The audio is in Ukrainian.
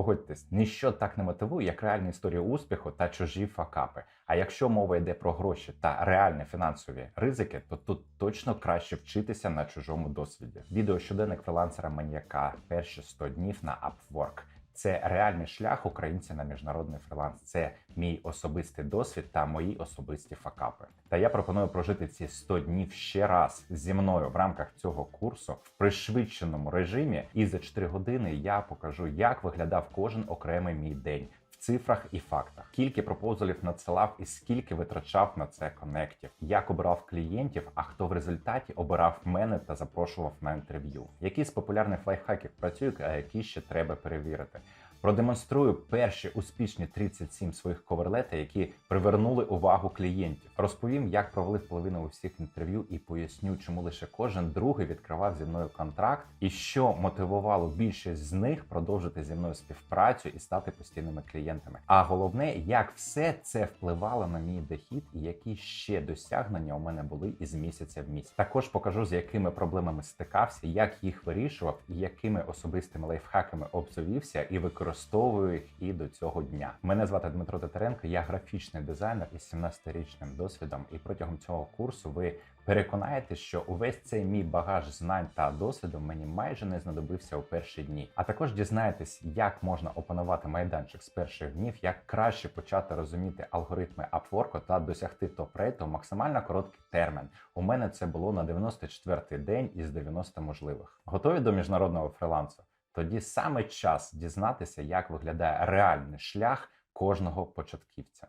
Погодьтесь, ніщо так не мотивує, як реальні історії успіху та чужі факапи. А якщо мова йде про гроші та реальні фінансові ризики, то тут точно краще вчитися на чужому досвіді. Відео щоденник фрилансера маньяка перші 100 днів на Upwork. Це реальний шлях українця на міжнародний фриланс. Це мій особистий досвід та мої особисті факапи. Та я пропоную прожити ці 100 днів ще раз зі мною в рамках цього курсу в пришвидшеному режимі. І за 4 години я покажу, як виглядав кожен окремий мій день. Цифрах і фактах, скільки пропозалів надсилав і скільки витрачав на це конектів, як обирав клієнтів, а хто в результаті обирав мене та запрошував на інтерв'ю. Які з популярних лайфхаків працюють, а які ще треба перевірити. Продемонструю перші успішні 37 своїх коверлета, які привернули увагу клієнтів. Розповім, як провалив половину усіх інтерв'ю, і поясню, чому лише кожен другий відкривав зі мною контракт, і що мотивувало більшість з них продовжити зі мною співпрацю і стати постійними клієнтами. А головне, як все це впливало на мій дохід, і які ще досягнення у мене були із місяця в місяць. Також покажу, з якими проблемами стикався, як їх вирішував, і якими особистими лайфхаками обзовівся і використовую їх і до цього дня. Мене звати Дмитро Татаренко, я графічний дизайнер із 17-річним досвідом. І протягом цього курсу ви переконаєтесь, що увесь цей мій багаж знань та досвіду мені майже не знадобився у перші дні. А також дізнаєтесь, як можна опанувати майданчик з перших днів, як краще почати розуміти алгоритми Upwork та досягти топ-рейту в максимально короткий термін. У мене це було на 94-й день із 90 можливих. Готові до міжнародного фрилансу? Тоді саме час дізнатися, як виглядає реальний шлях кожного початківця.